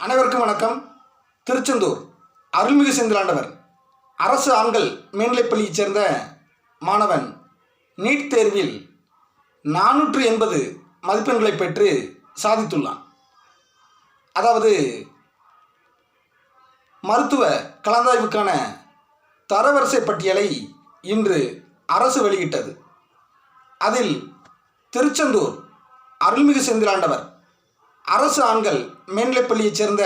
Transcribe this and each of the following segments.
அனைவருக்கும் வணக்கம். திருச்செந்தூர் அருள்மிகு செந்திலாண்டவர். அரசு ஆண்கள் மேல்நிலைப்பள்ளியைச் சேர்ந்த மாணவன் நீட் தேர்வில் நானூற்று எண்பது மதிப்பெண்களை பெற்று சாதித்துள்ளான். அதாவது மருத்துவ கலந்தாய்வுக்கான தரவரிசை பட்டியலை இன்று அரசு வெளியிட்டது. அதில் திருச்செந்தூர் அருள்மிகு செந்திலாண்டவர் அரசு ஆண்கள் மேல்நிலைப்பள்ளியைச் சேர்ந்த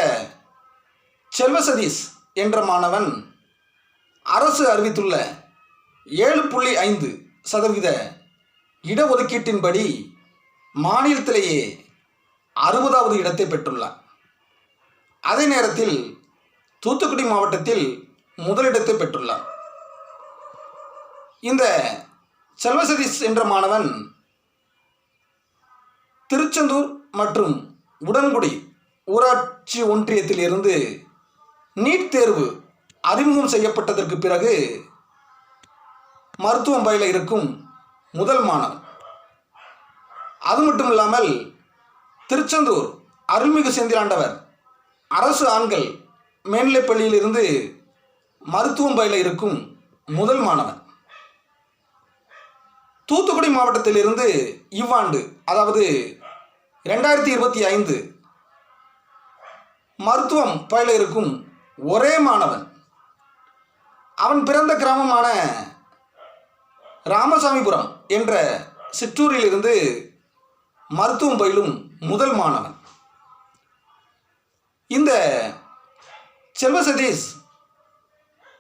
செல்வ சதீஷ் என்ற மாணவன் அரசு அறிவித்துள்ள ஏழு புள்ளி ஐந்து சதவீத இடஒதுக்கீட்டின்படி மாநிலத்திலேயே அறுபதாவது இடத்தை பெற்றுள்ளார். அதே நேரத்தில் தூத்துக்குடி மாவட்டத்தில் முதலிடத்தை பெற்றுள்ளார். இந்த செல்வசதீஷ் என்ற மாணவன் திருச்செந்தூர் மற்றும் உடன்குடி ஊராட்சி ஒன்றியத்தில் இருந்து நீட் தேர்வு அறிமுகம் செய்யப்பட்டதற்கு பிறகு மருத்துவம் பயில இருக்கும் முதல் மாணவன். அது மட்டும் இல்லாமல் திருச்செந்தூர் அருள்மிகு செந்திலாண்டவர் அரசு ஆண்கள் மேல்நிலைப்பள்ளியிலிருந்து மருத்துவம் பயில இருக்கும் முதல் மாணவன். தூத்துக்குடி மாவட்டத்திலிருந்து இவ்வாண்டு அதாவது ரெண்டாயிரத்தி இருபத்தி ஐந்து மருத்துவம் பயில இருக்கும் ஒரே மாணவன். அவன் பிறந்த கிராமமான ராமசாமிபுரம் என்ற சிற்றூரிலிருந்து மருத்துவம் பயிலும் முதல் மாணவன். இந்த செல்வ சதீஷ்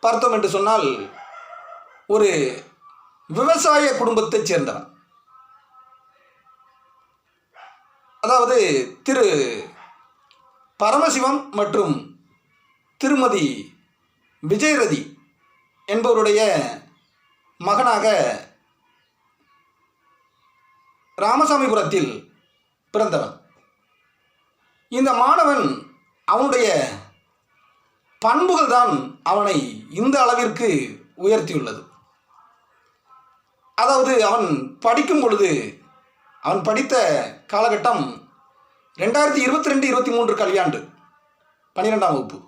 பார்த்தோம் என்று சொன்னால் ஒரு விவசாய குடும்பத்தைச் சேர்ந்தவன். அதாவது திரு பரமசிவம் மற்றும் திருமதி விஜயரதி என்பவருடைய மகனாக ராமசாமிபுரத்தில் பிறந்தவன். இந்த மாணவன் அவனுடைய பண்புகள் தான் அவனை இந்த அளவிற்கு உயர்த்தியுள்ளது. அதாவது அவன் படிக்கும் பொழுது அவன் படித்த காலகட்டம் ரெண்டாயிரத்தி இருபத்தி ரெண்டு இருபத்தி மூன்று கல்வியாண்டு பன்னிரெண்டாம் வகுப்பு.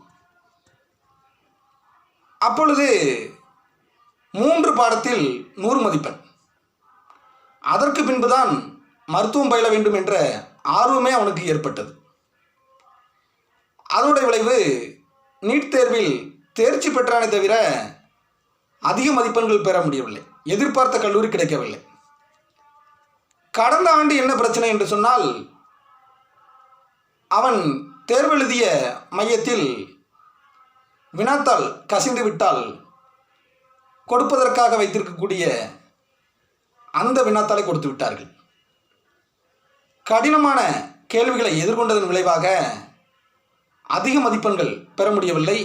அப்பொழுது மூன்று பாடத்தில் நூறு மதிப்பெண். அதற்கு பின்புதான் மருத்துவம் பயில வேண்டும் என்ற ஆர்வமே அவனுக்கு ஏற்பட்டது. அதனுடைய விளைவு நீட் தேர்வில் தேர்ச்சி பெற்றானே தவிர அதிக மதிப்பெண்கள் பெற முடியவில்லை. எதிர்பார்த்த கல்லூரி கிடைக்கவில்லை. கடந்த ஆண்டு என்ன பிரச்சனை என்று சொன்னால் அவன் தேர்வெழுதிய மையத்தில் வினாத்தால் கசிந்து விட்டால் கொடுப்பதற்காக வைத்திருக்கக்கூடிய அந்த வினாத்தாலை கொடுத்து விட்டார்கள். கடினமான கேள்விகளை எதிர்கொண்டதன் விளைவாக அதிக மதிப்பெண்கள் பெற முடியவில்லை.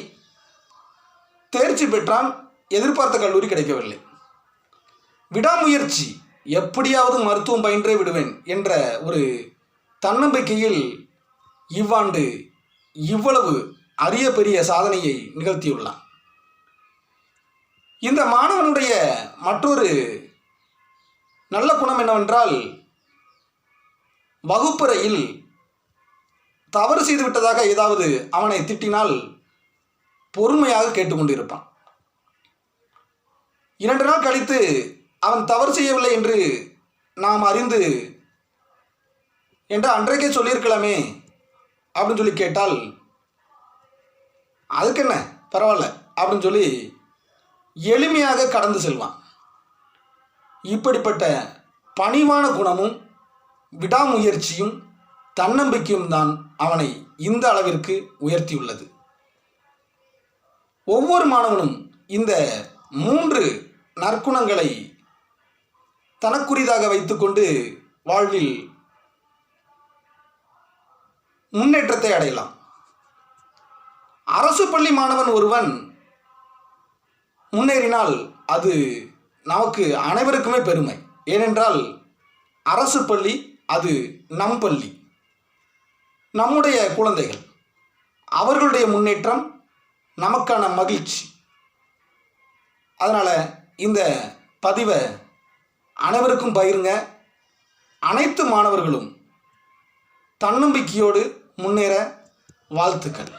தேர்ச்சி பெற்றான் எதிர்பார்த்த கல்லூரி கிடைக்கவில்லை. விடாமுயற்சி எப்படியாவது மருத்துவம் பயின்றே விடுவேன் என்ற ஒரு தன்னம்பிக்கையில் இவ்வாண்டு இவ்வளவு அரிய பெரிய சாதனையை நிகழ்த்தியுள்ளான். இந்த மாணவனுடைய மற்றொரு நல்ல குணம் என்னவென்றால் வகுப்பறையில் தவறு செய்து விட்டதாக ஏதாவது அவனை திட்டினால் பொறுமையாக கேட்டுக்கொண்டிருப்பான். இரண்டு நாள் கழித்து அவன் தவறு செய்யவில்லை என்று நாம் அறிந்து என்று அன்றைக்கே சொல்லியிருக்கலாமே அப்படின்னு சொல்லி கேட்டால் அதுக்கு என்ன? பரவாயில்ல அப்படின்னு சொல்லி எளிமையாக கடந்து செல்வான். இப்படிப்பட்ட பணிவான குணமும் விடாமுயற்சியும் தன்னம்பிக்கையும் தான் அவனை இந்த அளவிற்கு உயர்த்தியுள்ளது. ஒவ்வொரு மாணவனும் இந்த மூன்று நற்குணங்களை தனக்குரிதாக வைத்துக்கொண்டு வாழ்வில் முன்னேற்றத்தை அடையலாம். அரசு பள்ளி மாணவன் ஒருவன் முன்னேறினால் அது நமக்கு அனைவருக்குமே பெருமை. ஏனென்றால் அரசு பள்ளி அது நம் பள்ளி. நம்முடைய குழந்தைகள் அவர்களுடைய முன்னேற்றம் நமக்கான மகிழ்ச்சி. அதனால் இந்த பதிவை அனைவருக்கும் பகிருங்க. அனைத்து மாணவர்களும் தன்னம்பிக்கையோடு முன்னேற வாழ்த்துக்கள்.